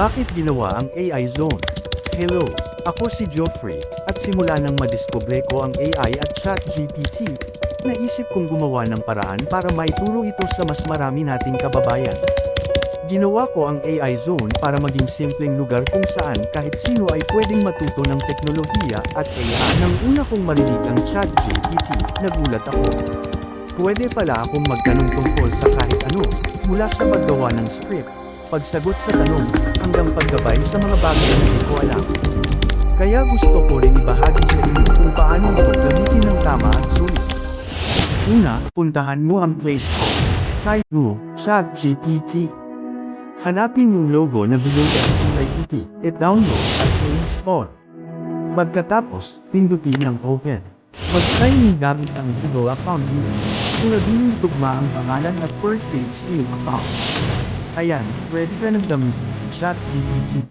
Bakit ginawa ang AI Zone? Hello, ako si Geoffrey, at simula nang madiskubre ko ang AI at ChatGPT, naisip kong gumawa ng paraan para maituro ito sa mas marami nating kababayan. Ginawa ko ang AI Zone para maging simpleng lugar kung saan kahit sino ay pwedeng matuto ng teknolohiya at AI. Nang una kong marinig ang ChatGPT, nagulat ako. Pwede pala akong magtanong tungkol sa kahit ano, mula sa paggawa ng script, pagsagot sa tanong, hanggang paggabay sa mga bagay na hindi ko alam. Kaya gusto ko rin ibahagi sa inyo kung paano ito gamitin ng tama at sulit. Una, puntahan mo ang Play Store. Type mo, ChatGPT. Hanapin yung logo na below ang kulay puti, i-download at i-install. Pagkatapos, pindutin ang Open. Mag-sign in gamit ang Google account mo. Surabihin tugma ang pangalan at birthday sa iyong account. Ayan, pwede ka gamitin ang ChatGPT.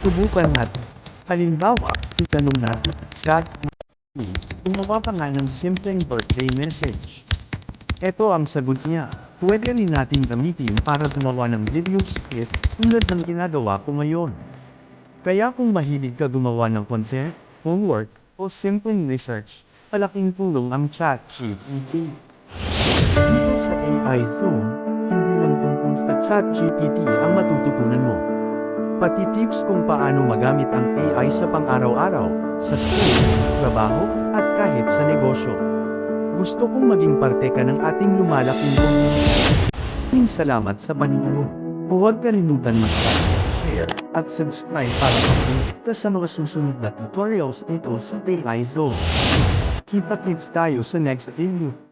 Subukan natin. Halimbawa, itanong natin, ChatGPT, gumawa ka nga ng simpleng birthday message. Ito ang sagot niya. Pwede rin natin gamitin para gumawa ng video script tulad ng ginagawa ko ngayon. Kaya kung mahilig ka gumawa ng content, homework, o simpleng research, malaking tulong ang ChatGPT. Dito sa AI Zone, hindi sa ChatGPT ang matututunan mo. Pati tips kung paano magamit ang AI sa pang-araw-araw, sa school, trabaho, at kahit sa negosyo. Gusto kong maging parte ka ng ating lumalaking. Maraming salamat sa panonood. Huwag kalimutan mag-like, share, at subscribe para makita sa mga susunod na tutorials dito sa AI Zone. Kita-kits tayo sa next video.